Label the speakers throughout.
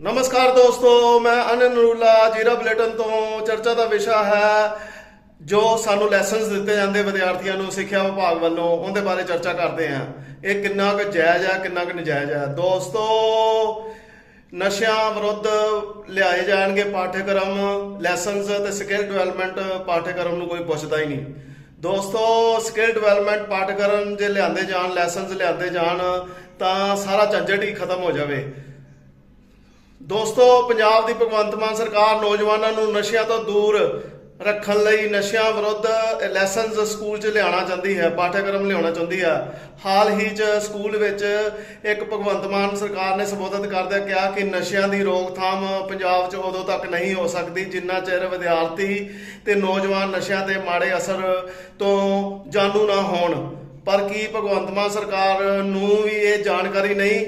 Speaker 1: ਨਮਸਕਾਰ ਦੋਸਤੋ, ਮੈਂ ਅਨਨ ਨੂਰਲਾ ਜੀਰਾ ਬਲੇਟਨ ਤੋਂ ਚਰਚਾ ਦਾ ਵਿਸ਼ਾ ਹੈ, ਜੋ ਸਾਨੂੰ ਲੈਸਨਸ ਦਿੱਤੇ ਜਾਂਦੇ ਵਿਦਿਆਰਥੀਆਂ ਨੂੰ, ਸਿੱਖਿਆ ਵਿਭਾਗ ਵੱਲੋਂ, ਉਹਦੇ ਬਾਰੇ ਚਰਚਾ ਕਰਦੇ ਹਾਂ। ਇਹ ਕਿੰਨਾ ਕੁ ਜਾਇਜ਼ ਹੈ ਕਿੰਨਾ ਕੁ ਨਜਾਇਜ਼ ਹੈ ਦੋਸਤੋ, ਨਸ਼ਿਆਂ ਵਿਰੁੱਧ ਲਿਆਏ ਜਾਣਗੇ ਪਾਠਕ੍ਰਮ ਲੈਸਨਸ ਤੇ ਸਕਿੱਲ ਡਿਵੈਲਪਮੈਂਟ ਪਾਠ్యਕ੍ਰਮ ਨੂੰ ਕੋਈ ਪੁੱਛਦਾ ਹੀ ਨਹੀਂ। ਦੋਸਤੋ ਸਕਿੱਲ ਡਿਵੈਲਪਮੈਂਟ ਪਾਠਕ੍ਰਮ ਜੇ ਲਿਆਂਦੇ ਜਾਣ ਲੈਸਨਸ ਲਿਆਂਦੇ ਜਾਣ, ਤਾਂ ਸਾਰਾ ਝੰਜਟ ਹੀ ਖਤਮ ਹੋ ਜਾਵੇ। ਦੋਸਤੋ, ਪੰਜਾਬ ਦੀ ਭਗਵੰਤ ਮਾਨ ਸਰਕਾਰ ਨੌਜਵਾਨਾਂ ਨੂੰ ਨਸ਼ਿਆਂ ਤੋਂ ਦੂਰ ਰੱਖਣ ਲਈ ਨਸ਼ਿਆਂ ਵਿਰੁੱਧ ਲੈਸਨਸ ਸਕੂਲ 'ਚ ਲਿਆਉਣਾ ਚਾਹੁੰਦੀ ਹੈ, ਪਾਠਕ੍ਰਮ ਲਿਆਉਣਾ ਚਾਹੁੰਦੀ ਹੈ। ਹਾਲ ਹੀ 'ਚ ਸਕੂਲ ਵਿੱਚ ਇੱਕ ਭਗਵੰਤ ਮਾਨ ਸਰਕਾਰ ਨੇ ਸੰਬੋਧਨ ਕਰਦਿਆਂ ਕਿਹਾ ਕਿ ਨਸ਼ਿਆਂ ਦੀ ਰੋਕਥਾਮ ਪੰਜਾਬ 'ਚ ਉਦੋਂ ਤੱਕ ਨਹੀਂ ਹੋ ਸਕਦੀ, ਜਿੰਨਾ ਚਿਰ ਵਿਦਿਆਰਥੀ ਤੇ ਨੌਜਵਾਨ ਨਸ਼ਿਆਂ ਦੇ ਮਾੜੇ ਅਸਰ ਤੋਂ ਜਾਣੂ ਨਾ ਹੋਣ। ਪਰ ਕੀ ਭਗਵੰਤ ਮਾਨ ਸਰਕਾਰ ਨੂੰ ਵੀ ਇਹ ਜਾਣਕਾਰੀ ਨਹੀਂ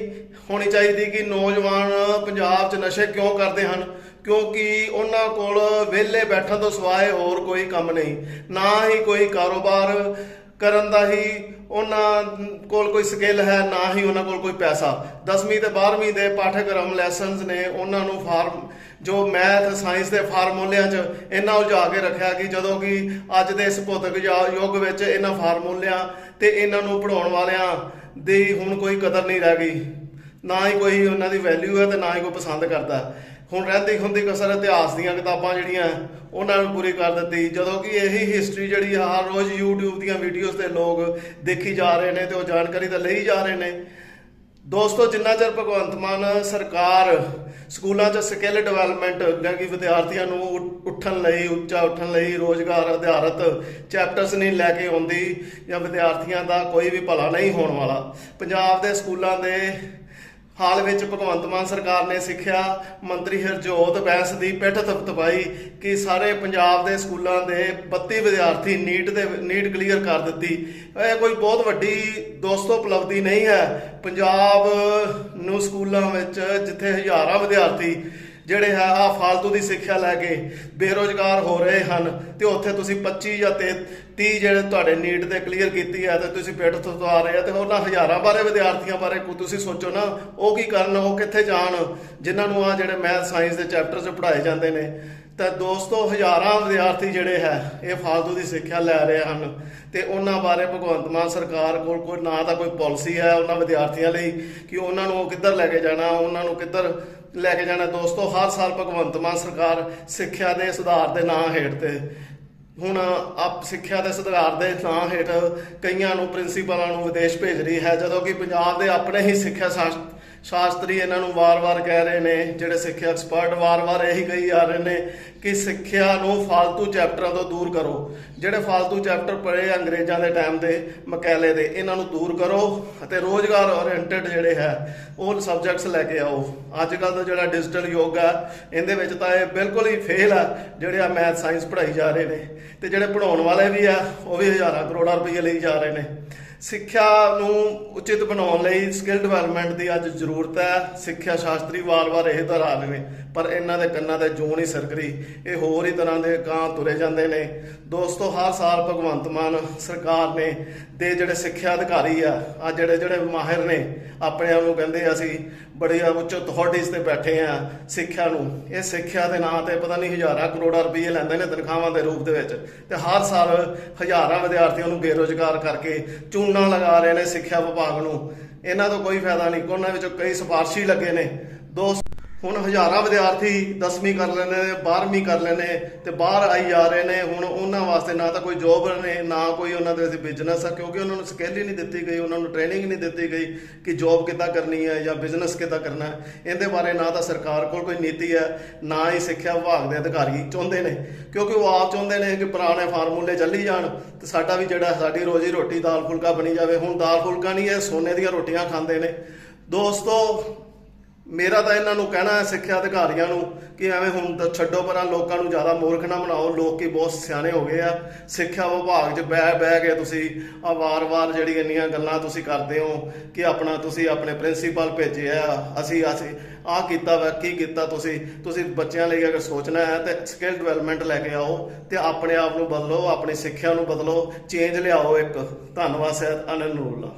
Speaker 1: ਹੋਣੀ ਚਾਹੀਦੀ ਕਿ ਨੌਜਵਾਨ ਪੰਜਾਬ 'ਚ ਨਸ਼ੇ ਕਿਉਂ ਕਰਦੇ ਹਨ? ਕਿਉਂਕਿ ਉਹਨਾਂ ਕੋਲ ਵਿਹਲੇ ਬੈਠਣ ਤੋਂ ਸਵਾਏ ਹੋਰ ਕੋਈ ਕੰਮ ਨਹੀਂ। ਨਾ ਹੀ ਕੋਈ ਕਾਰੋਬਾਰ ਕਰਨ ਦਾ ਹੀ ਉਹਨਾਂ ਕੋਲ ਕੋਈ ਸਕਿੱਲ ਹੈ, ਨਾ ਹੀ ਉਹਨਾਂ ਕੋਲ ਕੋਈ ਪੈਸਾ। 10ਵੀਂ ਤੇ 12ਵੀਂ ਦੇ ਪਾਠਕ੍ਰਮ ਲੈਸਨਸ ਨੇ ਉਹਨਾਂ ਨੂੰ ਫਾਰਮ ਜੋ ਮੈਥ, ਸਾਇੰਸ ਦੇ ਫਾਰਮੂਲਿਆਂ 'ਚ ਇਹਨਾਂ ਉਲਝਾ ਕੇ ਰੱਖਿਆ ਕਿ ਜਦੋਂ ਕਿ ਅੱਜ ਦੇ ਇਸ ਭੌਤਿਕ ਯੁੱਗ ਵਿੱਚ ਇਹਨਾਂ ਫਾਰਮੂਲਿਆਂ ਤੇ ਇਹਨਾਂ ਨੂੰ ਪੜਾਉਣ ਵਾਲਿਆਂ ਦੀ ਹੁਣ ਕੋਈ ਕਦਰ ਨਹੀਂ ਰਹਿ ਗਈ। ਨਾ ਹੀ ਕੋਈ ਉਹਨਾਂ ਦੀ ਵੈਲਿਊ ਹੈ ਤੇ ਨਾ ਹੀ ਕੋਈ ਪਸੰਦ ਕਰਦਾ। ਹੁਣ ਰਹਿੰਦੀ ਹੁੰਦੀ ਕਸਰ ਇਤਿਹਾਸ ਦੀਆਂ ਕਿਤਾਬਾਂ ਜਿਹੜੀਆਂ, ਉਹਨਾਂ ਨੂੰ ਪੂਰੀ ਕਰ ਦਿੱਤੀ। ਜਦੋਂ ਕਿ ਇਹੀ ਹਿਸਟਰੀ ਜਿਹੜੀ ਆ, ਹਰ ਰੋਜ਼ YouTube ਦੀਆਂ ਵੀਡੀਓਜ਼ ਤੇ ਲੋਕ ਦੇਖੀ ਜਾ ਰਹੇ ਨੇ ਤੇ ਉਹ ਜਾਣਕਾਰੀ ਤਾਂ ਲਈ ਜਾ ਰਹੇ ਨੇ। ਦੋਸਤੋ, ਜਿੰਨਾ ਚਿਰ ਭਗਵੰਤ ਮਾਨ ਸਰਕਾਰ ਸਕੂਲਾਂ 'ਚ ਸਕਿੱਲ ਡਿਵੈਲਪਮੈਂਟ ਜਾਂ ਕਿ ਵਿਦਿਆਰਥੀਆਂ ਨੂੰ ਉੱਠਣ ਲਈ, ਉੱਚਾ ਉੱਠਣ ਲਈ ਰੋਜ਼ਗਾਰ ਆਧਾਰਿਤ ਚੈਪਟਰਸ ਨਹੀਂ ਲੈ ਕੇ ਆਉਂਦੀ ਜਾਂ ਵਿਦਿਆਰਥੀਆਂ ਦਾ ਕੋਈ ਵੀ ਭਲਾ ਨਹੀਂ ਹੋਣ ਵਾਲਾ। ਪੰਜਾਬ ਦੇ ਸਕੂਲਾਂ ਦੇ ਹਾਲ ਵਿੱਚ ਭਗਵੰਤ ਮਾਨ ਸਰਕਾਰ ਨੇ ਸਿੱਖਿਆ ਮੰਤਰੀ ਹਰਜੋਤ ਬੈਂਸ ਦੀ ਪਿੱਠ ਥਪਥਪਾਈ ਕਿ ਸਾਰੇ ਪੰਜਾਬ ਦੇ ਸਕੂਲਾਂ ਦੇ 32 ਵਿਦਿਆਰਥੀ ਨੀਟ ਦੇ ਨੀਟ ਕਲੀਅਰ ਕਰ ਦਿੱਤੀ। ਇਹ ਕੋਈ ਬਹੁਤ ਵੱਡੀ ਦੋਸਤੋ ਉਪਲਬਧੀ ਨਹੀਂ ਹੈ। ਪੰਜਾਬ ਨੂੰ ਸਕੂਲਾਂ ਵਿੱਚ ਜਿੱਥੇ ਹਜ਼ਾਰਾਂ ਵਿਦਿਆਰਥੀ ਜਿਹੜੇ ਹੈ ਆ ਫਾਲਤੂ ਦੀ ਸਿੱਖਿਆ ਲੈ ਕੇ ਬੇਰੋਜ਼ਗਾਰ ਹੋ ਰਹੇ ਹਨ ਤੇ ਉੱਥੇ ਤੁਸੀਂ 25 ਜਾਂ 30 ਜਿਹੜੇ ਤੁਹਾਡੇ ਨੀਟ ਤੇ ਕਲੀਅਰ ਕੀਤੀ ਹੈ ਤੇ ਤੁਸੀਂ ਪਿੱਠ ਤੋਂ ਰਹੇ ਆ ਤੇ ਉਹਨਾਂ ਹਜ਼ਾਰਾਂ ਬਾਰੇ ਵਿਦਿਆਰਥੀਆਂ ਬਾਰੇ ਕੋਈ ਤੁਸੀਂ ਸੋਚੋ ਨਾ, ਉਹ ਕੀ ਕਰਨ, ਉਹ ਕਿੱਥੇ ਜਾਣ? ਜਿਨ੍ਹਾਂ ਨੂੰ ਆ ਜਿਹੜੇ ਮੈਥ ਸਾਇੰਸ ਦੇ ਚੈਪਟਰ 'ਚ ਪੜ੍ਹਾਏ ਜਾਂਦੇ ਨੇ। ਤਾਂ ਦੋਸਤੋ, ਹਜ਼ਾਰਾਂ ਵਿਦਿਆਰਥੀ ਜਿਹੜੇ ਹੈ, ਇਹ ਫਾਲਤੂ ਦੀ ਸਿੱਖਿਆ ਲੈ ਰਹੇ ਹਨ ਤੇ ਉਹਨਾਂ ਬਾਰੇ ਭਗਵੰਤ ਮਾਨ ਸਰਕਾਰ ਕੋਲ ਕੋਈ ਨਾ ਤਾਂ ਕੋਈ ਪਾਲਿਸੀ ਹੈ ਉਹਨਾਂ ਵਿਦਿਆਰਥੀਆਂ ਲਈ ਕਿ ਉਹਨਾਂ ਨੂੰ ਉਹ ਕਿੱਧਰ ਲੈ ਕੇ ਜਾਣਾ, ਉਹਨਾਂ ਨੂੰ ਕਿੱਧਰ ਲੈ ਕੇ ਜਾਣਾ ਦੋਸਤੋ, ਹਰ ਸਾਲ ਭਗਵੰਤ ਮਾਨ ਸਰਕਾਰ ਸਿੱਖਿਆ ਦੇ ਸੁਧਾਰ ਦੇ ਨਾਂ ਹੇਠ ਤੇ। ਹੁਣ ਆਪ ਸਿੱਖਿਆ ਦੇ ਸੁਧਾਰ ਦੇ ਨਾਂ ਹੇਠ ਕਈਆਂ ਨੂੰ ਪ੍ਰਿੰਸੀਪਲਾਂ ਨੂੰ ਵਿਦੇਸ਼ ਭੇਜ ਰਹੀ ਹੈ, ਜਦੋਂ ਕਿ ਪੰਜਾਬ ਦੇ ਆਪਣੇ ਹੀ ਸਿੱਖਿਆ ਸ਼ਾਸ- ਸ਼ਾਸਤਰੀ ਇਹਨਾਂ ਨੂੰ ਵਾਰ-ਵਾਰ ਕਹਿ ਰਹੇ ਨੇ, ਜਿਹੜੇ ਸਿੱਖਿਆ ਐਕਸਪਰਟ ਵਾਰ-ਵਾਰ ਇਹੀ ਕਹੀ ਜਾ ਰਹੇ ਨੇ ਕਿ ਸਿੱਖਿਆ ਨੂੰ ਫਾਲਤੂ ਚੈਪਟਰਾਂ ਤੋਂ ਦੂਰ ਕਰੋ। ਜਿਹੜੇ ਫਾਲਤੂ ਚੈਪਟਰ ਪੜੇ ਅੰਗਰੇਜ਼ਾਂ ਦੇ ਟਾਈਮ ਦੇ, ਮਕੈਲੇ ਦੇ, ਇਹਨਾਂ ਨੂੰ ਦੂਰ ਕਰੋ ਅਤੇ ਰੋਜ਼ਗਾਰ ਓਰੀਐਂਟਡ ਜਿਹੜੇ ਹੈ, ਉਹ ਸਬਜੈਕਟਸ ਲੈ ਕੇ ਆਓ। ਅੱਜ ਕੱਲ ਦਾ ਜਿਹੜਾ ਡਿਜੀਟਲ ਯੁੱਗ ਆ, ਇਹਦੇ ਵਿੱਚ ਤਾਂ ਇਹ ਬਿਲਕੁਲ ਹੀ ਫੇਲ ਆ, ਜਿਹੜੇ ਆ ਮੈਥ ਸਾਇੰਸ ਪੜ੍ਹਾਈ ਜਾ ਰਹੇ ਨੇ। ਤੇ ਜਿਹੜੇ ਪੜਾਉਣ ਵਾਲੇ ਵੀ ਆ, ਉਹ ਵੀ ਹਜ਼ਾਰਾਂ ਕਰੋੜਾਂ ਰੁਪਏ ਲਈ ਜਾ ਰਹੇ ਨੇ। ਸਿੱਖਿਆ ਨੂੰ ਉਚਿਤ ਬਣਾਉਣ ਲਈ ਸਕਿੱਲ ਡਿਵੈਲਪਮੈਂਟ ਦੀ ਅੱਜ ਜ਼ਰੂਰ ਜ਼ਰੂਰਤ ਹੈ, ਸਿੱਖਿਆ ਸ਼ਾਸਤਰੀ ਵਾਰ-ਵਾਰ ਇਹ ਦੁਹਰਾ ਰਹੇ ਨੇ ਪਰ ਇਹਨਾਂ ਦੇ ਕੰਨਾਂ ਤੇ ਜੂੰ ਨਹੀਂ ਸਰਕਰੀ ਇਹ ਹੋਰ ਹੀ ਤਰ੍ਹਾਂ ਦੇ ਕਾਂ ਤੁਰੇ ਜਾਂਦੇ ਨੇ। ਦੋਸਤੋ, ਹਰ ਸਾਲ ਭਗਵੰਤ ਮਾਨ ਸਰਕਾਰ ਨੇ ਦੇ ਜਿਹੜੇ ਸਿੱਖਿਆ ਅਧਿਕਾਰੀ ਆ ਆ ਜਿਹੜੇ ਜਿਹੜੇ ਮਾਹਿਰ ਨੇ, ਆਪਣੇ ਆਪ ਨੂੰ ਕਹਿੰਦੇ ਅਸੀਂ ਬੜੀ ਉੱਚ ਅਥਾਰਟੀਜ਼ ਤੇ ਬੈਠੇ ਆ ਸਿੱਖਿਆ ਨੂੰ। ਇਹ ਸਿੱਖਿਆ ਦੇ ਨਾਂ ਤੇ ਪਤਾ ਨਹੀਂ ਹਜ਼ਾਰਾਂ ਕਰੋੜਾਂ ਰੁਪਏ ਲੈਂਦੇ ਨੇ ਤਨਖਾਹਾਂ ਦੇ ਰੂਪ ਦੇ ਵਿੱਚ। ਤੇ ਹਰ ਸਾਲ ਹਜ਼ਾਰਾਂ ਵਿਦਿਆਰਥੀਆਂ ਨੂੰ ਬੇਰੋਜ਼ਗਾਰ ਕਰਕੇ ਚੂਨਾ ਲਗਾ ਰਹੇ ਨੇ ਸਿੱਖਿਆ ਵਿਭਾਗ ਨੂੰ। ਇਹਨਾਂ ਤੋਂ ਕੋਈ ਫਾਇਦਾ ਨਹੀਂ। ਉਹਨਾਂ ਵਿੱਚੋਂ ਕਈ ਸਿਫਾਰਸ਼ੀ ਲੱਗੇ ਨੇ। ਦੋ ਹੁਣ ਹਜ਼ਾਰਾਂ ਵਿਦਿਆਰਥੀ 10ਵੀਂ ਕਰ ਲੈਂਦੇ ਨੇ 12ਵੀਂ ਕਰ ਲੈਂਦੇ ਤੇ ਬਾਹਰ ਆਈ ਜਾ ਰਹੇ ਨੇ, ਹੁਣ ਉਹਨਾਂ ਵਾਸਤੇ ਨਾ ਤਾਂ ਕੋਈ ਜੋਬ ਨੇ, ਨਾ ਕੋਈ ਉਹਨਾਂ ਦੇ ਅਸੀਂ ਬਿਜ਼ਨਸ ਆ, ਕਿਉਂਕਿ ਉਹਨਾਂ ਨੂੰ ਸਕਿੱਲ ਹੀ ਨਹੀਂ ਦਿੱਤੀ ਗਈ, ਉਹਨਾਂ ਨੂੰ ਟ੍ਰੇਨਿੰਗ ਨਹੀਂ ਦਿੱਤੀ ਗਈ ਕਿ ਜੋਬ ਕਿੱਦਾਂ ਕਰਨੀ ਹੈ ਜਾਂ ਬਿਜ਼ਨਸ ਕਿੱਦਾਂ ਕਰਨਾ ਹੈ। ਇਹਦੇ ਬਾਰੇ ਨਾ ਤਾਂ ਸਰਕਾਰ ਕੋਲ ਕੋਈ ਨੀਤੀ ਹੈ, ਨਾ ਹੀ ਸਿੱਖਿਆ ਵਿਭਾਗ ਦੇ ਅਧਿਕਾਰੀ ਚਾਹੁੰਦੇ ਨੇ, ਕਿਉਂਕਿ ਉਹ ਆਪ ਚਾਹੁੰਦੇ ਨੇ ਕਿ ਪੁਰਾਣੇ ਫਾਰਮੂਲੇ ਚੱਲੀ ਜਾਣ ਤੇ ਸਾਡਾ ਵੀ ਜਿਹੜਾ ਸਾਡੀ ਰੋਜੀ ਰੋਟੀ ਦਾਲ ਫੁਲਕਾ ਬਣੀ ਜਾਵੇ। ਹੁਣ ਦਾਲ ਫੁਲਕਾ ਨਹੀਂ ਹੈ, ਸੋਨੇ ਦੀਆਂ ਰੋਟੀਆਂ ਖਾਂਦੇ ਨੇ। ਦੋਸਤੋ ਮੇਰਾ ਤਾਂ ਇਹਨਾਂ ਨੂੰ ਕਹਿਣਾ ਹੈ ਸਿੱਖਿਆ ਅਧਿਕਾਰੀਆਂ ਨੂੰ ਕਿ ਐਵੇਂ ਹੁਣ ਤਾਂ ਛੱਡੋ ਪਰਾਂ ਲੋਕਾਂ ਨੂੰ ਜ਼ਿਆਦਾ ਮੂਰਖ ਨਾ ਬਣਾਓ, ਲੋਕ ਕੀ ਬਹੁਤ ਸਿਆਣੇ ਹੋ ਗਏ ਆ। ਸਿੱਖਿਆ ਵਿਭਾਗ 'ਚ ਬਹਿ ਬਹਿ ਕੇ ਤੁਸੀਂ ਆ ਵਾਰ-ਵਾਰ ਜਿਹੜੀ ਇੰਨੀਆਂ ਗੱਲਾਂ ਤੁਸੀਂ ਕਰਦੇ ਹੋ ਕਿ ਆਪਣਾ ਤੁਸੀਂ ਆਪਣੇ ਪ੍ਰਿੰਸੀਪਲ ਭੇਜਿਆ ਅਸੀਂ ਅਸੀਂ ਆ ਕੀਤਾ ਵਾ, ਕੀ ਕੀਤਾ ਤੁਸੀਂ? ਤੁਸੀਂ ਬੱਚਿਆਂ ਲਈ ਅਗਰ ਸੋਚਣਾ ਹੈ ਤੇ ਸਕਿੱਲ ਡਿਵੈਲਪਮੈਂਟ ਲੈ ਕੇ ਆਓ ਤੇ ਆਪਣੇ ਆਪ ਨੂੰ ਬਦਲੋ, ਆਪਣੀ ਸਿੱਖਿਆ ਨੂੰ ਬਦਲੋ ਚੇਂਜ ਲਿਆਓ ਇੱਕ। ਧੰਨਵਾਦ, ਸਹਿਤ ਅਨੰਦ ਨੂਰਲਾ